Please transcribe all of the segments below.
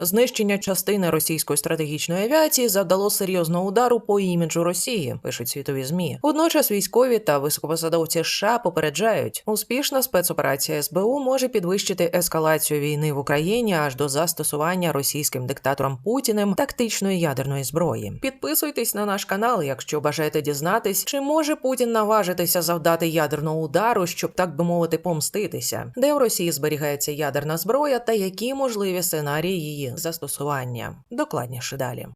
Знищення частини російської стратегічної авіації завдало серйозного удару по іміджу Росії, пишуть світові змі. Водночас військові та високопосадовці США попереджають, успішна спецоперація СБУ може підвищити ескалацію війни в Україні аж до застосування російським диктатором Путіним тактичної ядерної зброї. Підписуйтесь на наш канал, якщо бажаєте дізнатись, чи може Путін наважитися завдати ядерного удару, щоб так би мовити помститися, де в Росії зберігається ядерна зброя та які можливі сценарії її застосування. Докладніше далі.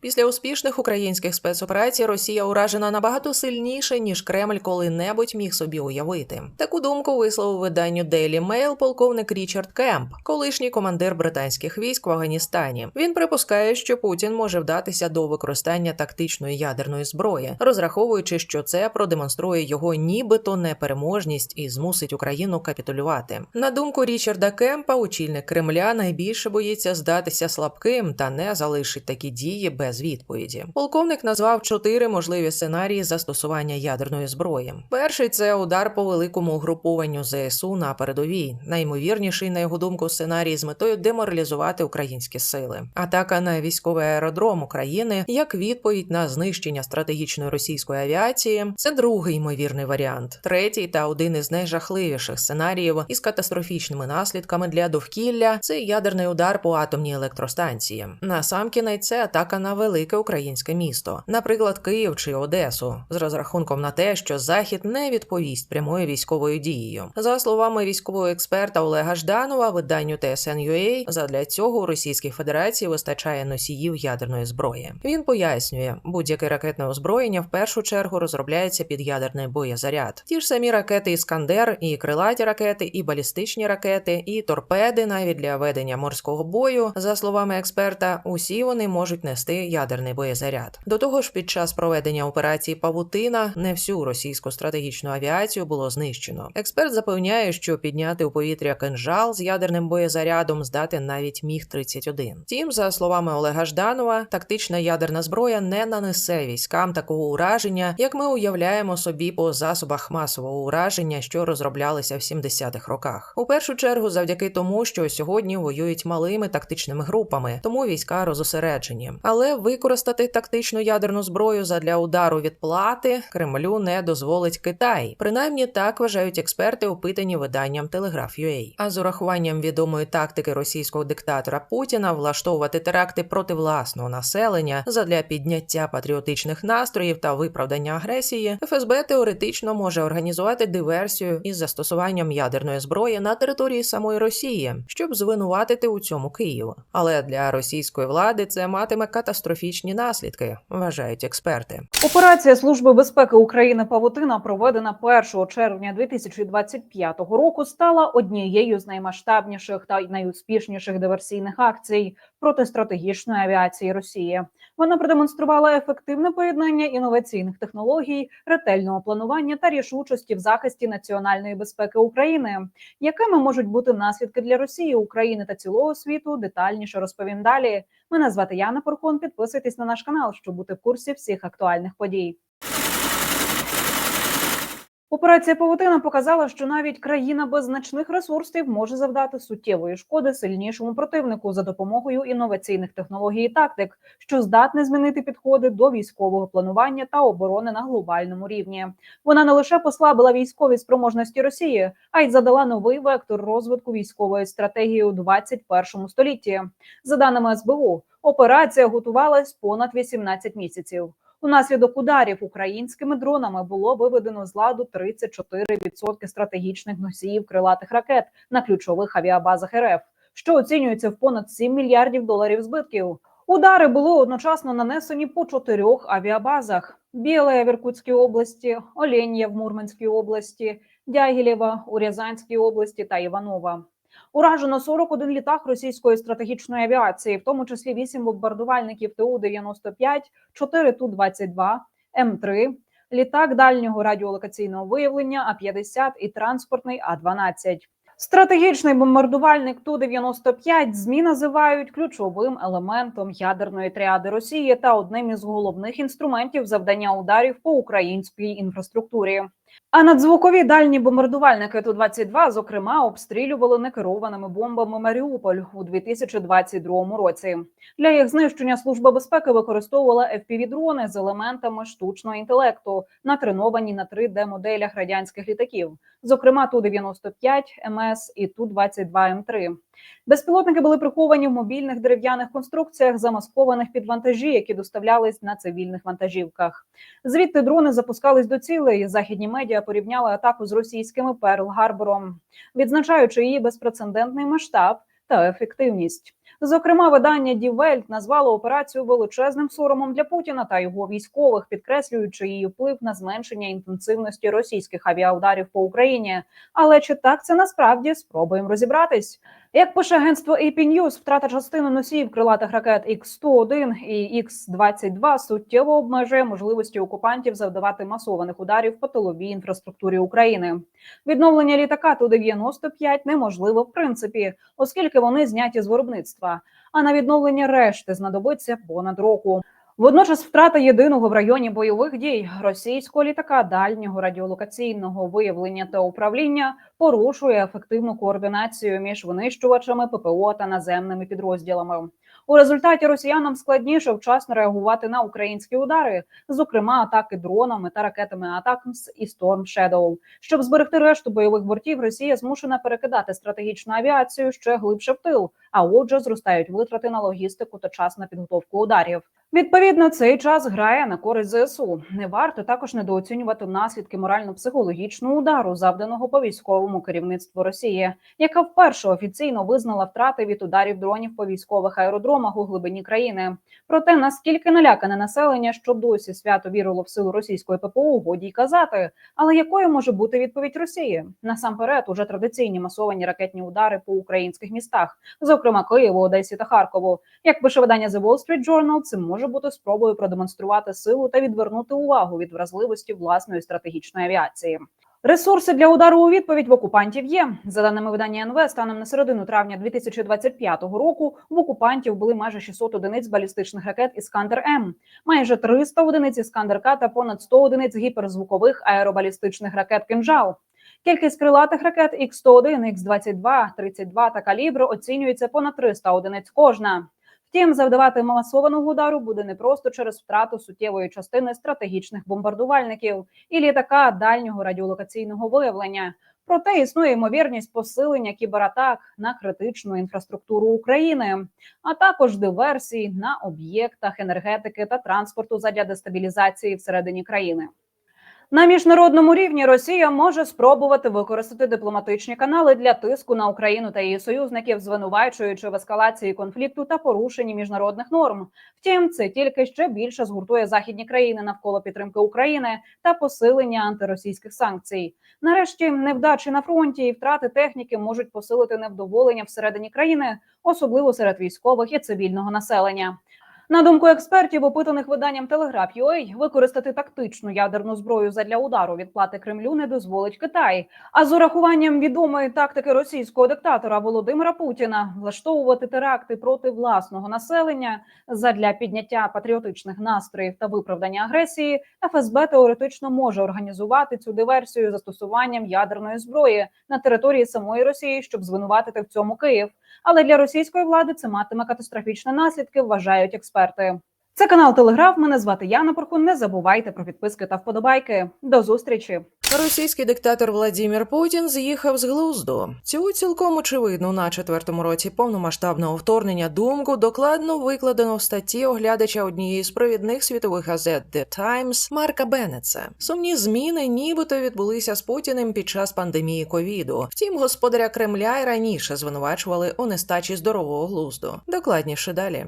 Після успішних українських спецоперацій Росія уражена набагато сильніше, ніж Кремль коли-небудь міг собі уявити. Таку думку висловив виданню Daily Mail полковник Річард Кемп, колишній командир британських військ в Афганістані. Він припускає, що Путін може вдатися до використання тактичної ядерної зброї, розраховуючи, що це продемонструє його нібито непереможність і змусить Україну капітулювати. На думку Річарда Кемпа, очільник Кремля найбільше боїться здатися слабким та не залишить такі дії без відповіді. Полковник назвав чотири можливі сценарії застосування ядерної зброї. Перший це удар по великому угрупованню ЗСУ на передовій. Найімовірніший, на його думку, сценарій з метою деморалізувати українські сили. Атака на військовий аеродром України як відповідь на знищення стратегічної російської авіації. Це другий ймовірний варіант. Третій та один із найжахливіших сценаріїв із катастрофічними наслідками для довкілля це ядерний удар по атомній електростанції. Насамкінець це атака на велике українське місто, наприклад, Київ чи Одесу, з розрахунком на те, що Захід не відповість прямою військовою дією. За словами військового експерта Олега Жданова, виданню TSN.ua, задля цього у Російській Федерації вистачає носіїв ядерної зброї. Він пояснює, будь-яке ракетне озброєння в першу чергу розробляється під ядерний боєзаряд. Ті ж самі ракети Іскандер, і крилаті ракети, і балістичні ракети, і торпеди, навіть для ведення морського бою, за словами експерта, усі вони можуть нести ядерний боєзаряд. До того ж, під час проведення операції Павутина не всю російську стратегічну авіацію було знищено. Експерт запевняє, що підняти у повітря кинжал з ядерним боєзарядом здатен навіть міг 31 Втім, за словами Олега Жданова, тактична ядерна зброя не нанесе військам такого ураження, як ми уявляємо собі по засобах масового ураження, що розроблялися в 70-х роках. У першу чергу, завдяки тому, що сьогодні воюють малими тактичними групами, тому війська розосереджені. Але використати тактичну ядерну зброю задля удару відплати Кремлю не дозволить Китай. Принаймні так вважають експерти, опитані виданням Telegraph.ua. А з урахуванням відомої тактики російського диктатора Путіна влаштовувати теракти проти власного населення задля підняття патріотичних настроїв та виправдання агресії, ФСБ теоретично може організувати диверсію із застосуванням ядерної зброї на території самої Росії, щоб звинуватити у цьому Київ. Але для російської влади це матиме катастрофічні наслідки, вважають експерти. Операція Служби безпеки України Павутина, проведена 1 червня 2025 року, стала однією з наймасштабніших та найуспішніших диверсійних акцій проти стратегічної авіації Росії. Вона продемонструвала ефективне поєднання інноваційних технологій, ретельного планування та рішучості в захисті національної безпеки України. Якими можуть бути наслідки для Росії, України та цілого світу? Детальніше розповім далі. Мене звати Яна Порхон. Підписуйтесь на наш канал, щоб бути в курсі всіх актуальних подій. Операція Павутина показала, що навіть країна без значних ресурсів може завдати суттєвої шкоди сильнішому противнику за допомогою інноваційних технологій і тактик, що здатне змінити підходи до військового планування та оборони на глобальному рівні. Вона не лише послабила військові спроможності Росії, а й задала новий вектор розвитку військової стратегії у 21 столітті. За даними СБУ, операція готувалась понад 18 місяців. Унаслідок ударів українськими дронами було виведено з ладу 34% стратегічних носіїв крилатих ракет на ключових авіабазах РФ, що оцінюється в понад 7 мільярдів доларів збитків. Удари були одночасно нанесені по чотирьох авіабазах: Біле в Іркутській області, Оленя в Мурманській області, Дягілєва у Рязанській області та Іванова. Уражено 41 літак російської стратегічної авіації, в тому числі 8 бомбардувальників ТУ-95, 4 Ту-22, М3, літак дальнього радіолокаційного виявлення А-50 і транспортний А-12. Стратегічний бомбардувальник Ту-95 змі називають ключовим елементом ядерної тріади Росії та одним із головних інструментів завдання ударів по українській інфраструктурі. А надзвукові дальні бомбардувальники Ту-22, зокрема, обстрілювали некерованими бомбами Маріуполь у 2022 році. Для їх знищення служба безпеки використовувала FPV-дрони з елементами штучного інтелекту, натреновані на 3D-моделях радянських літаків, зокрема Ту-95 МС і Ту-22М3. Безпілотники були приховані в мобільних дерев'яних конструкціях, замаскованих під вантажі, які доставлялись на цивільних вантажівках. Звідти дрони запускались до цілей. Західні медіа порівняли атаку з російськими Перл-Гарбором, відзначаючи її безпрецедентний масштаб та ефективність. Зокрема, видання Welt назвало операцію величезним соромом для Путіна та його військових, підкреслюючи її вплив на зменшення інтенсивності російських авіаударів по Україні. Але чи так це насправді спробуємо розібратись? Як пише агентство AP News, втрата частини носіїв крилатих ракет X-101 і X-22 суттєво обмежує можливості окупантів завдавати масованих ударів по тиловій інфраструктурі України. Відновлення літака Ту-95 неможливо в принципі, оскільки вони зняті з виробництва. А на відновлення решти знадобиться понад року. Водночас втрата єдиного в районі бойових дій російського літака дальнього радіолокаційного виявлення та управління порушує ефективну координацію між винищувачами ППО та наземними підрозділами. У результаті росіянам складніше вчасно реагувати на українські удари, зокрема атаки дронами та ракетами Атакмс і Storm Shadow. Щоб зберегти решту бойових бортів, Росія змушена перекидати стратегічну авіацію ще глибше в тил. А отже, зростають витрати на логістику та час на підготовку ударів. Відповідно, цей час грає на користь ЗСУ. Не варто також недооцінювати наслідки морально-психологічного удару, завданого по військовому керівництву Росії, яка вперше офіційно визнала втрати від ударів дронів по військових аеродромах у глибині країни. Проте наскільки налякане населення, що досі свято вірило в силу російської ППО, годі й казати. Але якою може бути відповідь Росії? Насамперед, уже традиційні масовані ракетні удари по українських містах, зокрема Києву, Одесі та Харкову. Як пише видання The Wall Street Journal, це може бути спробою продемонструвати силу та відвернути увагу від вразливості власної стратегічної авіації. Ресурси для удару у відповідь в окупантів є. За даними видання НВ, станом на середину травня 2025 року в окупантів були майже 600 одиниць балістичних ракет Іскандер М, майже 300 одиниць Іскандер К та понад 100 одиниць гіперзвукових аеробалістичних ракет Кинжал. Кількість крилатих ракет Х-101, Х-22, 32 та калібр оцінюється понад 300 одиниць кожна. Втім, завдавати масованого удару буде не просто через втрату суттєвої частини стратегічних бомбардувальників і літака дальнього радіолокаційного виявлення. Проте існує ймовірність посилення кібератак на критичну інфраструктуру України, а також диверсій на об'єктах енергетики та транспорту задля дестабілізації всередині країни. На міжнародному рівні Росія може спробувати використати дипломатичні канали для тиску на Україну та її союзників, звинувачуючи в ескалації конфлікту та порушенні міжнародних норм. Втім, це тільки ще більше згуртує західні країни навколо підтримки України та посилення антиросійських санкцій. Нарешті невдачі на фронті і втрати техніки можуть посилити невдоволення всередині країни, особливо серед військових і цивільного населення. На думку експертів, опитаних виданням Telegraph.ua, використати тактичну ядерну зброю задля удару відплати Кремлю не дозволить Китай. А з урахуванням відомої тактики російського диктатора Володимира Путіна влаштовувати теракти проти власного населення задля підняття патріотичних настроїв та виправдання агресії, ФСБ теоретично може організувати цю диверсію застосуванням ядерної зброї на території самої Росії, щоб звинуватити в цьому Київ. Але для російської влади це матиме катастрофічні наслідки, вважають експерти. Це канал Телеграф. Мене звати Яна Порхун. Не забувайте про підписки та вподобайки. До зустрічі. Російський диктатор Владімір Путін з'їхав з глузду. Цю цілком очевидну на четвертому році повномасштабного вторгнення думку докладно викладено в статті оглядача однієї з провідних світових газет The Times Марка Беннетса. Сумні зміни, нібито відбулися з Путіним під час пандемії ковіду. Втім, господаря Кремля й раніше звинувачували у нестачі здорового глузду. Докладніше далі.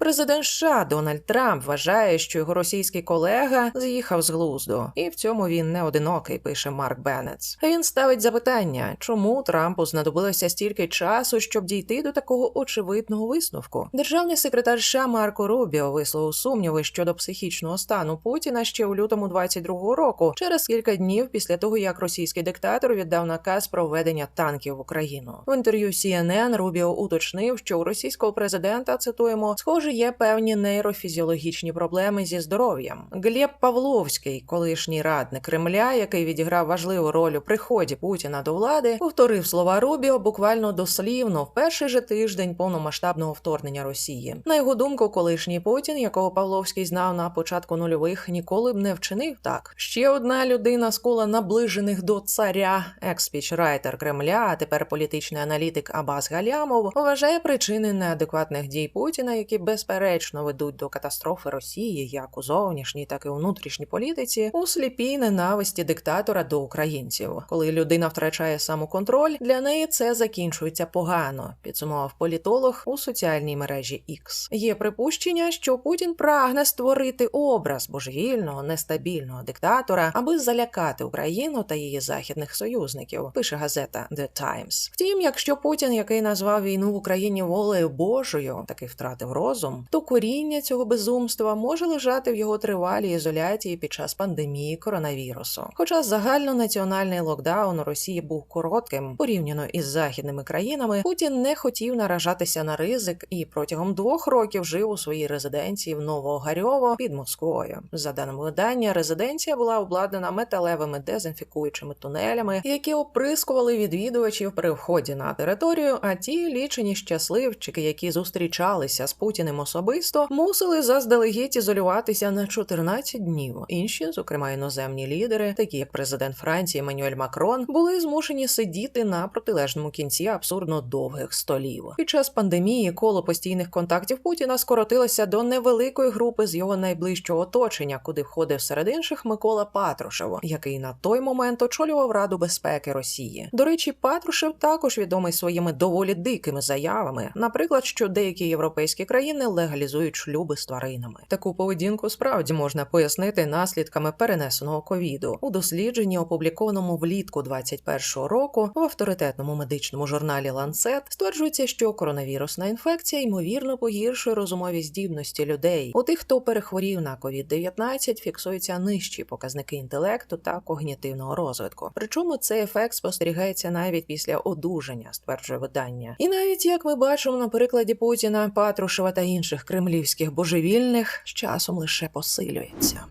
Президент США Дональд Трамп вважає, що його російський колега з'їхав з глузду, і в цьому він не одинокий. Пише Марк Беннетс. Він ставить запитання, чому Трампу знадобилося стільки часу, щоб дійти до такого очевидного висновку. Державний секретар США Марко Рубіо висловив сумніви щодо психічного стану Путіна ще у лютому 22-го року, через кілька днів після того, як російський диктатор віддав наказ про введення танків в Україну. В інтерв'ю CNN Рубіо уточнив, що у російського президента цитуємо схожий є певні нейрофізіологічні проблеми зі здоров'ям. Глеб Павловський, колишній радник Кремля, який відіграв важливу роль у приході Путіна до влади, повторив слова Рубіо буквально дослівно в перший же тиждень повномасштабного вторгнення Росії. На його думку, колишній Путін, якого Павловський знав на початку нульових, ніколи б не вчинив так. Ще одна людина з кола наближених до царя, екс-спічрайтер Кремля, а тепер політичний аналітик Абас Галямов, вважає причини неадекватних дій Путіна, які безперечно ведуть до катастрофи Росії, як у зовнішній, так і у внутрішній політиці, у сліпій ненависті диктатора до українців. Коли людина втрачає самоконтроль, для неї це закінчується погано. Підсумував політолог у соціальній мережі X. Є припущення, що Путін прагне створити образ божевільного, нестабільного диктатора, аби залякати Україну та її західних союзників. Пише газета The Times. Втім, якщо Путін, який назвав війну в Україні волею Божою, таки втратив розум, то коріння цього безумства може лежати в його тривалій ізоляції під час пандемії коронавірусу. Хоча загальнонаціональний локдаун у Росії був коротким порівняно із західними країнами, Путін не хотів наражатися на ризик і протягом двох років жив у своїй резиденції в Новогарьово під Москвою. За даними видання, резиденція була обладнана металевими дезінфікуючими тунелями, які оприскували відвідувачів при вході на територію. А ті лічені щасливчики, які зустрічалися з Путіним особисто, мусили заздалегідь ізолюватися на 14 днів. Інші, зокрема іноземні лідери, такі як президент Франції Еммануель Макрон, були змушені сидіти на протилежному кінці абсурдно довгих столів. Під час пандемії коло постійних контактів Путіна скоротилося до невеликої групи з його найближчого оточення, куди входив серед інших Микола Патрушев, який на той момент очолював Раду безпеки Росії. До речі, Патрушев також відомий своїми доволі дикими заявами, наприклад, що деякі європейські країни легалізують шлюби з тваринами. Таку поведінку справді можна пояснити наслідками перенесеного ковіду у дослідженні, опублікованому влітку 2021 року в авторитетному медичному журналі Lancet, стверджується, що коронавірусна інфекція ймовірно погіршує розумові здібності людей. У тих, хто перехворів на COVID-19, фіксуються нижчі показники інтелекту та когнітивного розвитку. Причому цей ефект спостерігається навіть після одужання, стверджує видання. І навіть як ми бачимо на прикладі Путіна, Патрушева та інших кремлівських божевільних з часом лише посилюється.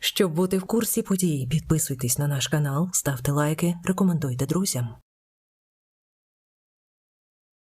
Щоб бути в курсі подій, підписуйтесь на наш канал, ставте лайки, рекомендуйте друзям.